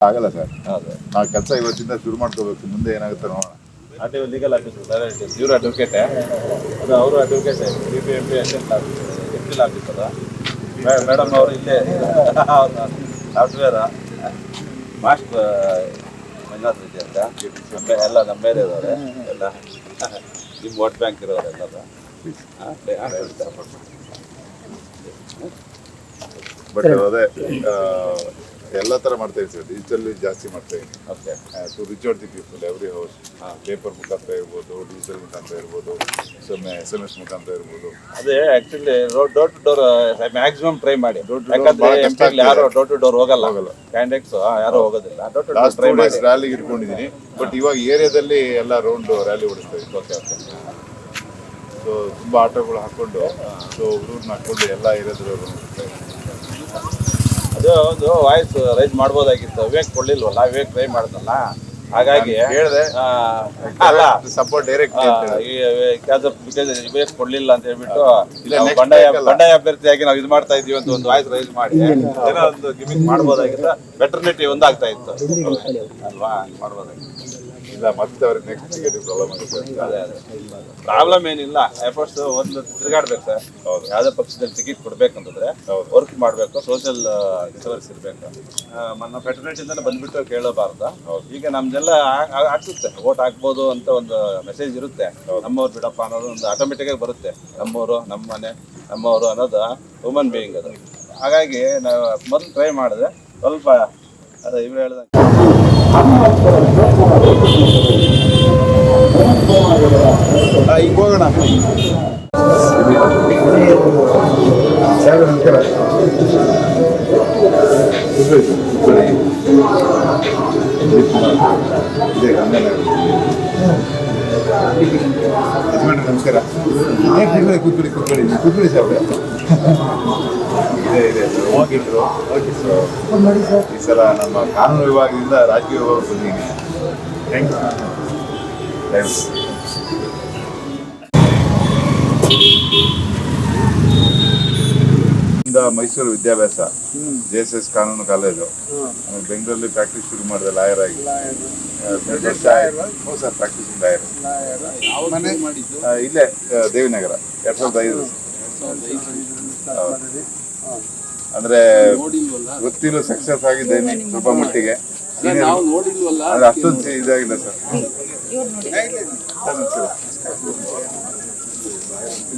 ಆಗಲ್ಲ ಸರ್. ಹೌದು. ನಾವು ಕೆಲಸ ಇವತ್ತಿಂದ ಶುರು ಮಾಡ್ಕೋಬೇಕು. ಮುಂದೆ ಏನಾಗುತ್ತೆ ನೋಡೋಣ. ಆ T O legal officer direct ಇವ್ರು ಅಡ್ವೊಕೇಟೇ ಅದು ಅವರು advocate B P M P assistant officer ಎಫ್ಟಿಲ್ officer madam ಅವರು ಇಲ್ಲೇ. ಸಾಫ್ಟ್ವೇರ್ ಮಾಸ್ಟರ್ ಮಂಜುನಾಥ್ ರೆಡ್ಡಿ ಅಂತ. ನಮ್ಮ ಎಲ್ಲ ನಮ್ಮ ಮೇಲೆ ಇದ್ದಾರೆ ಎಲ್ಲ. ನಿಮ್ಮ ವೋಟ್ ಬ್ಯಾಂಕ್ ಇರೋರು ಎಲ್ಲರೂ. ಹಾಂ ಬಟ್ ಅದೇ ಎಲ್ಲ ತರ ಮಾಡ್ತಾ ಇರ್ತೀವಿ ಸರ್. ಡಿಜಿಟಲ್ ಜಾಸ್ತಿ ಮಾಡ್ತಾ ಇದ್ದೀನಿ. Okay to reach out the people every house paper ಮುಖಾಂತರ ಇರ್ಬೋದು ಡಿಜಿಟಲ್ ಮುಖಾಂತರ ಇರ್ಬೋದು ಸುಮ್ಮನೆ ಎಸ್ ಎಂ ಎಸ್ ಮುಖಾಂತರ ಇರ್ಬೋದು. ಅದೇ actually door to door maximum try ಮಾಡಿ. ಯಾಕಂದ್ರೆ ಯಾರು ಡೋರ್ ಟು ಡೋರ್ ಹೋಗಲ್ಲ. ಕ್ಯಾಂಡಿಡೇಟ್ಸ್ ಯಾರು ಹೋಗೋದಿಲ್ಲ. ಡೋರ್ ಟು ಡೋರ್ ಟ್ರೈ ಮಾಡಿ. ಡೇಸ್ ರ್ಯಾಲಿಗೆ ಇಟ್ಕೊಂಡಿದ್ದೀನಿ ಬಟ್ ಇವಾಗ ಏರಿಯಾದಲ್ಲಿ ಎಲ್ಲ ರೌಂಡ್ ರ್ಯಾಲಿ ಓಡಿಸ್ತಾ ಇದ್ದೀನಿ ಓಕೆ ಓಕೆ ಸೊ ತುಂಬಾ ಆಟೋಗಳು ಹಾಕ್ಕೊಂಡು ಸೊ ಹುಡುಗರನ್ನ ಹಾಕ್ಕೊಂಡು ಎಲ್ಲ ಏರಿಯಾದಲ್ಲಿ ಅದು ಒಂದು ವಾಯ್ಸ್ ರೈಸ್ ಮಾಡ್ಬೋದಾಗಿತ್ತು. ವಿವೇಕ್ ಕೊಡ್ಲಿಲ್ವಲ್ಲ? ವಿವೇಕ್ ಟ್ರೈ ಮಾಡ್ದಲ್ಲ? ಹಾಗಾಗಿ ಹೇಳಿದೆ ಅಲ್ಲ ಸಪೋರ್ಟ್ ಡೈರೆಕ್ಟ್ ವಿವೇಕ್ ಕೊಡ್ಲಿಲ್ಲ ಅಂತ ಹೇಳ್ಬಿಟ್ಟು ಬಂಡಾಯ. ಬಂಡಾಯ ಅಭ್ಯರ್ಥಿಯಾಗಿ ನಾವು ಇದು ಮಾಡ್ತಾ ಇದೀವಿ ಅಂತ ಒಂದು ವಾಯ್ಸ್ ರೈಸ್ ಮಾಡಿ. ಏನೋ ಒಂದು ಗಿಮಿಕ್ ಮಾಡ್ಬೋದಾಗಿತ್ತು? ಬೆಟರ್ನಿಟಿ ಒಂದು ಆಗ್ತಾ ಇತ್ತು. ಅಲ್ವಾ? ಮಾಡ್ಬೋದಾಗಿತ್ತು ಇಲ್ಲ ಮತ್ತೆ ಅವ್ರಿಗೆ ನೆಕ್ಸ್ಟ್ ಟಿಕೆಟ್ ಪ್ರಾಬ್ಲಮ್ ಆಗುತ್ತೆ. ಅದೇ ಅದೇ. ಪ್ರಾಬ್ಲಮ್ ಏನಿಲ್ಲ. ಎಫರ್ಟ್ಸ್ ಒಂದು ತಿರುಗಾಡ್ಬೇಕು ಸರ್. ಹೌದು. ಯಾವುದೇ ಪಕ್ಷದಲ್ಲಿ ಟಿಕೆಟ್ ಕೊಡ್ಬೇಕಂತಂದ್ರೆ ಹೌದು. ವರ್ಕ್ ಮಾಡಬೇಕು ಸೋಷಿಯಲ್ ಇರ್ಬೇಕು. ಇರಬೇಕು ನಮ್ಮ ಫೆಟರ್ನಿಟಿಯಿಂದ ಬಂದ್ಬಿಟ್ಟು ಕೇಳಬಾರ್ದು. ಈಗ ನಮ್ದೆಲ್ಲ ಆಗ್ಸುತ್ತೆ ವೋಟ್ ಹಾಕ್ಬೋದು ಅಂತ ಒಂದು ಮೆಸೇಜ್ ಇರುತ್ತೆ. ನಮ್ಮವ್ರು ಬಿಡಪ್ಪ ಅನ್ನೋದು ಒಂದು ಆಟೋಮೆಟಿಕ್ ಆಗಿ ಬರುತ್ತೆ. ನಮ್ಮವರು ನಮ್ಮ ಮನೆ ನಮ್ಮವರು ಅನ್ನೋದು ಹ್ಯೂಮನ್ ಬೀಯಿಂಗ್ ಅದು. ಹಾಗಾಗಿ ನಾವು ಮೊದಲು ಟ್ರೈ ಮಾಡಿದೆ. ಸ್ವಲ್ಪ ಅದೇ ಇವ್ರು ಹೇಳ್ದಂಗೆ. ಈಗ ಹೋಗೋಣ. ನಮಸ್ಕಾರ. ಕೂತ್ಕೊಳ್ಳಿ ಕೂತ್ಕೊಳ್ಳಿ ಕೂತ್ಕೊಳ್ಳಿ ಸಾವ್ರೆ. ಇದೆ ಇದೆ. ಹೋಗಿದ್ರು. ಈ ಸಲ ನಮ್ಮ ಕಾನೂನು ವಿಭಾಗದಿಂದ ರಾಜಕೀಯ ವಿಭಾಗ ಬಂದಿದ್ದೀನಿ ಥ್ಯಾಂಕ್ ಯು ಥ್ಯಾಂಕ್ಸ್ ಮೈಸೂರು ವಿದ್ಯಾಭ್ಯಾಸ ಜೆ ಎಸ್ ಎಸ್ ಕಾನೂನು ಕಾಲೇಜು. ಆಮೇಲೆ ಬೆಂಗಳೂರಲ್ಲಿ ಪ್ರಾಕ್ಟೀಸ್ ಶುರು ಮಾಡಿದೆ ಲಾಯರ್ ಆಗಿ. ಸರ್ ಪ್ರಾಕ್ಟೀಸಿಂಗ್ ಲಾಯರ್ ಇಲ್ಲೇ ಆ, ದೇವಿನಗರ. ಎರಡ್ ಸಾವಿರದ ಐದು. ಅಂದ್ರೆ ವೃತ್ತಿಲೂ ಸಕ್ಸಸ್ ಆಗಿದ್ದೇನೆ ಸ್ವಲ್ಪ ಮಟ್ಟಿಗೆ. ನಾವು ನೋಡಿಲ್ವಲ್ಲ? ಆದ್ರೆ ಅಷ್ಟೊಂದು ಇದಾಗಿಲ್ಲ ಸರ್.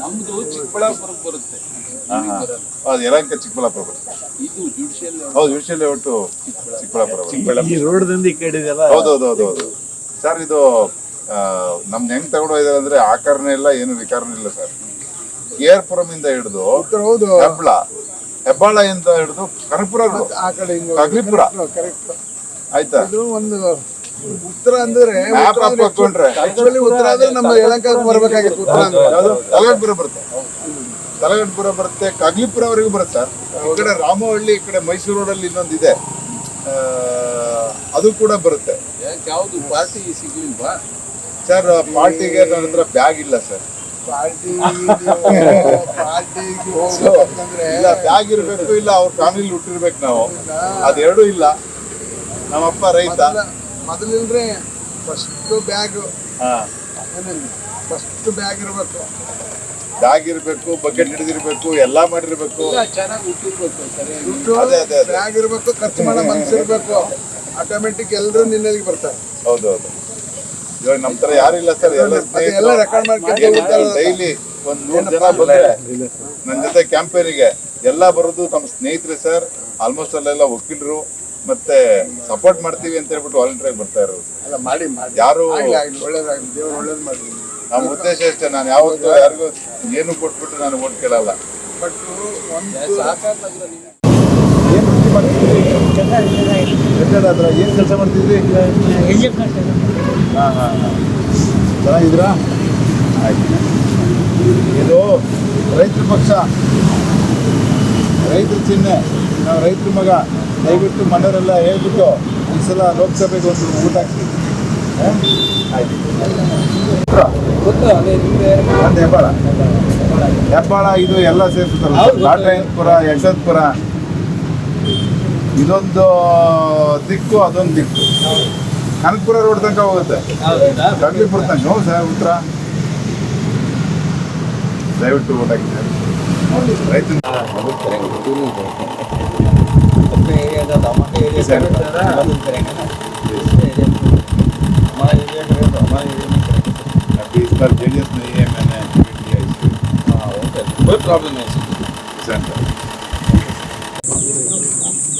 ನಮ್ದು ಚಿಕ್ಕಬಳ್ಳಾಪುರಕ್ಕೆ ಬರುತ್ತೆ. ಹಾ ಹಾ ಅದು ಯಲಹಂಕ ಚಿಕ್ಕಬಳ್ಳಾಪುರ ಬರುತ್ತೆ. ಇದು ಜುಡಿಷಿಯಲ್ ಹೌದು ವಿಷಯಲ್ಲೇ ಒಟ್ಟು ಚಿಕ್ಕಬಳ್ಳಾಪುರ ಈ ಕಡೆ ಇದೆಲ್ಲ ಹೌದೌದು ಹೌದು ಹೌದು. ಸರ್ ಇದು ನಮ್ದು ಹೆಂಗ್ ತಗೊಂಡು ಅಂದ್ರೆ ಆಕಾರನೇ ಇಲ್ಲ ಏನು ವಿಕಾರನೇ ಇಲ್ಲ ಸರ್. ಕೇರ್ಪುರಂ ಇಂದ ಹಿಡಿದು ಹೌದು ಹೆಬ್ಬಳ ಹೆಬ್ಬಾಳ ಇಂದ ಹಿಡಿದು ಕನಕಪುರ ಆ ಕಡೆ ಹಿಂಗೆ ಕಗ್ಲಿಪುರ ಕರೆಕ್ಟ್ ಆಯ್ತಾ? ಇದು ಒಂದು ಉತ್ತರ ಅಂದ್ರೆ ಮ್ಯಾಪ್ ಹಾಕೊಂಡ್ರೆ ಆಕ್ಚುಲಿ ಉತ್ತರ ಅಂದ್ರೆ ನಮ್ಮ ಯಲಂಕ ಬರ್ಬೇಕಾಗಿತ್ತು ಉತ್ತರ ಅಂದ್ರೆ. ಯಾವ್ದು ತಲಗಡ್ಪುರ ಬರುತ್ತೆ. ತಲಗಡ್ಪುರ ಬರುತ್ತೆ ಕಗ್ಲಿಪುರವರೆಗೂ ಬರುತ್ತೆ ಸರ್. ಈ ಕಡೆ ರಾಮವಳ್ಳಿ ಈ ಕಡೆ ಮೈಸೂರು ರೋಡಲ್ಲಿ ಇನ್ನೊಂದು ಇದೆ. ಆ, ಅದು ಕೂಡ ಬರುತ್ತೆ. ಯಾಕೆ ಯಾವುದು ಪಾರ್ಟಿ ಸಿಗ್ಲಿಲ್ವಾ? ಸರ್ ಪಾರ್ಟಿಗೆ ನನ್ನ ಹತ್ರ ಬ್ಯಾಗ್ ಇಲ್ಲ ಸರ್. ಪಾರ್ಟಿ ಪಾರ್ಟಿಗೆ ಹೋಗ್ಬೇಕಂದ್ರೆ ಇಲ್ಲ ಬ್ಯಾಗ್ ಇರಬೇಕು ಇಲ್ಲ ಅವ್ರ ಫ್ಯಾಮಿಲಿ ಹುಟ್ಟಿರ್ಬೇಕು ನಾವು. ಅದೆರಡೂ ಇಲ್ಲ. ನಮ್ಮಪ್ಪ ರೈತ. ಮೊದಲಿಲ್ರೆ ಫಸ್ಟ್ ಬ್ಯಾಗ್ ಫಸ್ಟ್ ಬ್ಯಾಗ್ ಇರಬೇಕು. ಬ್ಯಾಗ್ ಇರಬೇಕು ಬಕೆಟ್ ಹಿಡಿದಿರ್ಬೇಕು ಎಲ್ಲ ಮಾಡಿರ್ಬೇಕು. ಬ್ಯಾಗ್ ಇರಬೇಕು ಖರ್ಚು ಮಾಡೋ ಮನ್ಸಿರ್ಬೇಕು. ಆಟೋಮೆಟಿಕ್ ಎಲ್ಲರೂ ನಿನ್ನೆಲ್ಲಿಗೆ ಬರ್ತಾರೆ. ಹೌದೌದು. ಹೌದು ಇವಾಗ ನಮ್ ತರ ಯಾರಿಲ್ಲ ಸರ್ ಎಲ್ಲ ಮತ್ತೆ ಎಲ್ಲ ರೆಕಾರ್ಡ್ ಮಾಡ್ಕೊಂಡು ಡೈಲಿ ಒಂದ್ ನೂರ್ ಜನ ಬಂದ್ರೆ ನನ್ನ ಜೊತೆ ಕ್ಯಾಂಪೇನಿಗೆ ಎಲ್ಲ ಬರೋದು ತಮ್ಮ ಸ್ನೇಹಿತರೆ ಸರ್ ಆಲ್ಮೋಸ್ಟ್ ಅಲ್ಲೆಲ್ಲ ವಕೀಲರು ಮತ್ತೆ ಸಪೋರ್ಟ್ ಮಾಡ್ತೀವಿ ಅಂತ ಹೇಳ್ಬಿಟ್ಟು ವಾಲಂಟಿಯರ್ ಬರ್ತಾ ಇರೋದು ಎಲ್ಲ ಮಾಡಿ ಮಾಡಿ. ಯಾರು ಒಳ್ಳೇದು ಮಾಡಲಿ. ನಮ್ಮ ಉದ್ದೇಶ ಅಷ್ಟೇ ನಾನು ಯಾವತ್ತೂ ಯಾರಿಗೂ ಏನು ಕೊಟ್ಬಿಟ್ಟು ನಾನು ಓಟ್ ಕೇಳಲ್ಲ. ಬಟ್ ಏನ್ ಹತ್ರ ಏನ್ ಕೆಲಸ ಮಾಡ್ತಿದ್ರಿ? ಹಾಂ ಹಾಂ ಹಾಂ. ಚೆನ್ನಾಗಿದ್ದೀರಾ? ಆಯ್ತು. ಇದು ರೈತರ ಪಕ್ಷ. ರೈತರ ಚಿಹ್ನೆ. ನಾವು ರೈತರ ಮಗ. ದಯವಿಟ್ಟು ಮನೆಯವರೆಲ್ಲ ಹೇಳ್ಬಿಟ್ಟು ಈ ಸಲ ಲೋಕಸಭೆಗೆ ಒಂದು ಊಟ ಹಾಕ್ತೀವಿ? ಆಯ್ತು. ಹೆಬ್ಬಾಳ. ಹೆಬ್ಬಾಳ ಇದು ಎಲ್ಲ ಸೇರಿಸುತ್ತಲ್ಲ ಘಾಟರಾಯನಪುರ ಯಶವಂತಪುರ. ಇದೊಂದು ದಿಕ್ಕು ಅದೊಂದು ದಿಕ್ಕು ಕನಕಪುರ ರೋಡ್ ತನಕ ಹೋಗುತ್ತೆ ಕಗ್ಲಿಪುರ ತನಕ ಹ್ಞೂ ಸರ್ ಉತ್ತರ ದಯವಿಟ್ಟು ಓಟ್ ಹಾಕಿದ್ದಾರೆ ರೈತನ अभी इस बार जेडीएस में ही है मैंने ट्वीट किया इसको कोई प्रॉब्लम नहीं सेंटर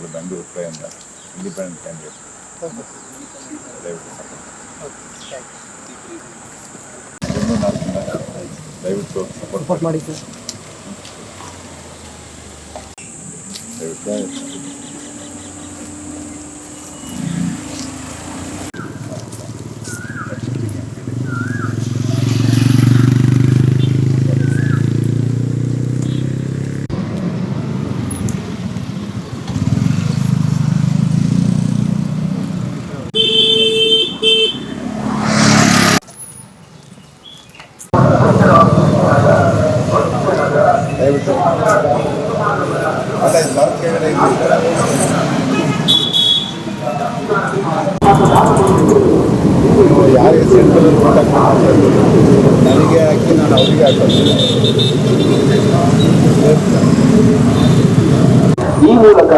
ಸಲ ಬೆಂಗಳೂರು ಕಡೆಯಿಂದ ಇಂಡಿಪೆಂಡೆಂಟ್ ಕ್ಯಾಂಡಿಡೇಟ್ ದಯವಿಟ್ಟು ದಯವಿಟ್ಟು ಸಪೋರ್ಟ್ ಮಾಡಿ ದಯವಿಟ್ಟು ಅಲ್ಲ ಇದು ಭಾರತ ಕೆಳಗಡೆ ಇದೆ. ನೀವು ಯಾರಿಗೆ ಸೆಂಟ್ರಲ್ ಕಾಂಟ್ಯಾಕ್ಟ್ ಮಾಡ್ತಾರೆ ನನಗೆ ಹಾಕಿ ನಾನು ಅವರಿಗೆ ಹಾಕೋದು ಈ ಮೂಲಕ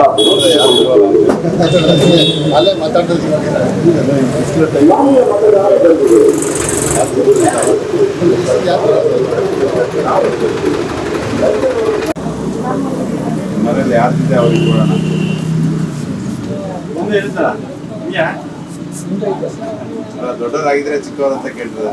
ಮನೇಲಿ ಯಾರ್ದಿದೆ ಅವ್ರಿಗೆ ಕೊಡೋಣ ಅಲ್ಲ ದೊಡ್ಡವರಾಗಿದ್ರೆ ಚಿಕ್ಕವರು ಅಂತ ಕೇಳ್ತದೆ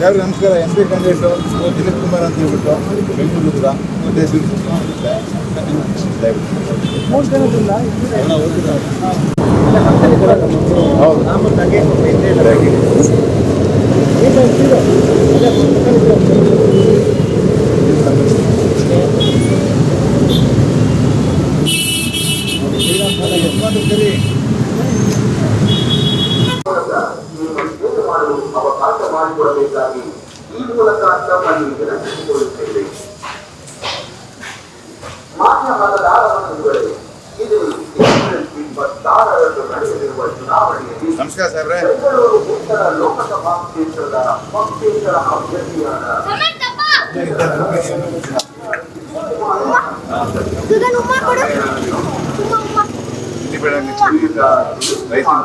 ಯಾರು ನಮಸ್ಕಾರ? M P candidate Dileep Kumar ಅಂತ ಹೇಳ್ಬಿಟ್ಟು ಬೆಂಗಳೂರು ಮತ್ತೆ ಏನು ನಮಸ್ಕಾರ ಸಾಹೇಬ್ರೆ ಬೆಂಗಳೂರು ಉತ್ತರ ಲೋಕಸಭಾ ಕ್ಷೇತ್ರದ ಪಕ್ಷೇತರ ಅಭ್ಯರ್ಥಿಯಾದ Sudah nomor kodo. Umma umma. Independent ರೈತನ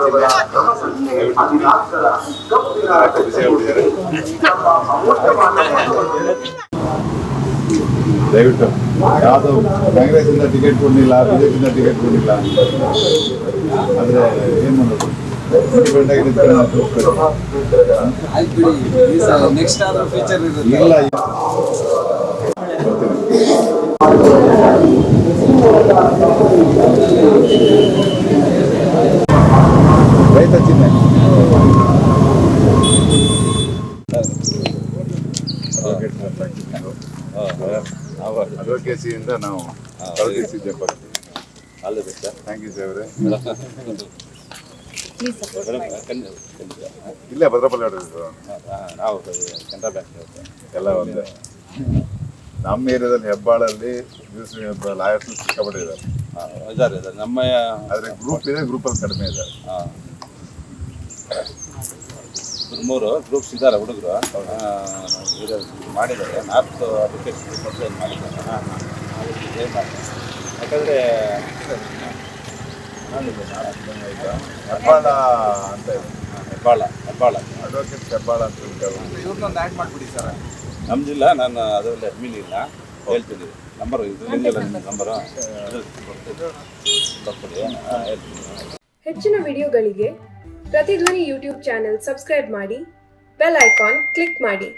ಜಿಲ್ಲೆ ಹದಿನಾಲ್ಕರ ದಯವಿಟ್ಟು ಯಾವುದು ಕಾಂಗ್ರೆಸ್ ಇಂದ ಟಿಕೆಟ್ ಕೊಡಲಿಲ್ಲ ಬಿಜೆಪಿಯಿಂದ ಟಿಕೆಟ್ ಕೊಡಲಿಲ್ಲ. ಆದರೆ ಏನು ಮಾಡೋದು? ರೈತ ನಿಂತ್ಕೊಂಡು ನಾವು ತೋರಿಸ್ಬೇಕು. ಆಯ್ತು ಬಿಡಿ ಈ ಸಲ ನೆಕ್ಸ್ಟ್ ಆದ್ರೂ ಫೀಚರ್ ಇರುತ್ತೆ ಇಲ್ಲ ಬರ್ತೀನಿ. ರೈತ ಚಿಹ್ನೆ ಅಡ್ವೊಕೇಸಿಯಿಂದ ನಾವು ಕಳಗಿಸಿದ್ದೆ all the best thank you sir ಇಲ್ಲ ಭದ್ರಪಲ್ಲಿ ನಾವು ಕೆನರಾ ಬ್ಯಾಂಕ್ ಎಲ್ಲ ಒಂದೇ. ನಮ್ಮ ಏರಿಯಾದಲ್ಲಿ ಹೆಬ್ಬಾಳಲ್ಲಿ ಲಾಯರ್ಸ್ ಸಿಕ್ಕಾಪಟ್ಟೆ ಇದ್ದಾರೆ ಇದ್ದಾರೆ. ನಮ್ಮ ಆದರೆ ಗ್ರೂಪ್ ಇದೆ ಗ್ರೂಪಲ್ಲಿ ಕಡಿಮೆ ಇದೆ. ಇಬ್ರು ಮೂರು ಗ್ರೂಪ್ಸ್ ಇದ್ದಾರೆ ಹುಡುಗರು. ಇದು ಮಾಡಿದ್ದಾರೆ. ನಾರ್ತ್ ಅಪ್ಲಿಕೇಶನ್ ಮಾಡಿದ್ದಾರೆ ಟ್ರೈ ಮಾಡಿ ಯಾಕಂದರೆ ಹೆಬ್ಬಾಳ ಅಂತ ಹೆಬ್ಬಾಳ ಹೆಬ್ಬಾಳ. ಅಡ್ವೊಕೇಟ್ ಹೆಬ್ಬಾಳ ಅಂತ ಇವ್ರನ್ನೊಂದು ಆ್ಯಡ್ ಮಾಡ್ಬಿಡಿ ಸರ್ ನಮ್ದಿಲ್ಲ ಜಿಲ್ಲಾ ನಾನು ಅದರಲ್ಲಿ ಅಡ್ಮಿನ್ ಇಲ್ಲ. ಹೇಳ್ತೀನಿ. ನಂಬರ್ ಇದರಿಂದ ನಂಬರು ಹಾಂ ಹೇಳ್ತೀನಿ. ಹೆಚ್ಚಿನ ವಿಡಿಯೋಗಳಿಗೆ ಪ್ರತಿಧ್ವನಿ ಯೂಟ್ಯೂಬ್ ಚಾನೆಲ್ ಸಬ್ಸ್ಕ್ರೈಬ್ ಮಾಡಿ ಬೆಲ್ ಐಕಾನ್ ಕ್ಲಿಕ್ ಮಾಡಿ